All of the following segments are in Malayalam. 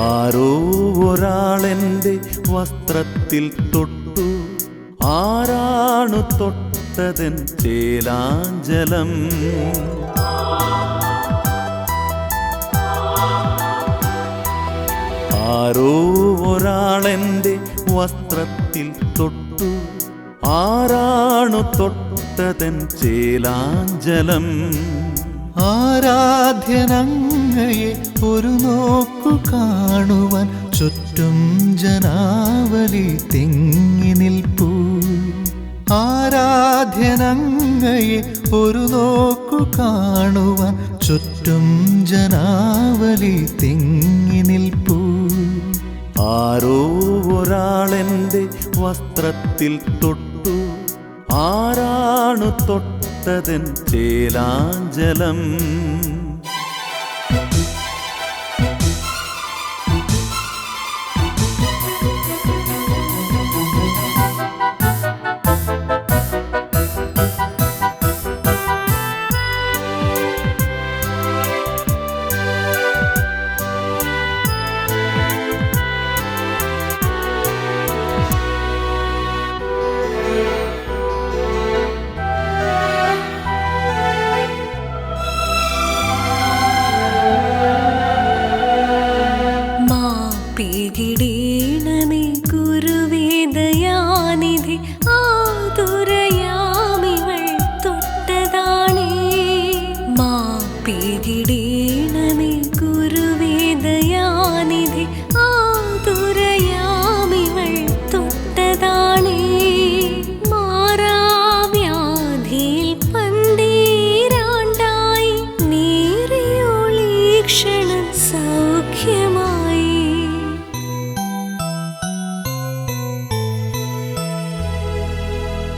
ആരോ ഒരാളെന്റെ വസ്ത്രത്തിൽ തൊട്ടു. ആരാണു തൊട്ടതൻ ചേലാഞ്ചലം? ആരോ ഒരാളെന്റെ വസ്ത്രത്തിൽ തൊട്ടു. ആരാണു തൊട്ടതൻ ചേലാഞ്ചലം? ആരാധ്യനങ്ങയെ ഒരു നോക്കു കാണുവാൻ ചുറ്റും ജനാവലി തിങ്ങി നിൽപ്പൂ. ആരാധ്യനങ്ങയെ ഒരു നോക്കു കാണുവാൻ ചുറ്റും ജനാവലി തിങ്ങി നിൽപ്പൂ. ആരോ ഒരാളെന്റെ വസ്ത്രത്തിൽ തൊട്ടു. ആരാണു തൊട്ടതൻ ചേലാഞ്ചലം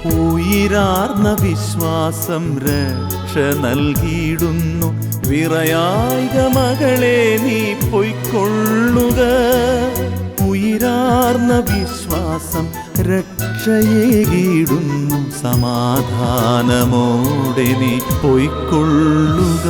ഉയരാർന്ന വിശ്വാസം രക്ഷ നൽകിയിടുന്നു. വിറയായിക മകളെ നീ പൊയ്ക്കൊള്ളുക. ഉയരാർന്ന വിശ്വാസം രക്ഷയേകിടുന്നു സമാധാനമോടെ നീ പൊയ്ക്കൊള്ളുക.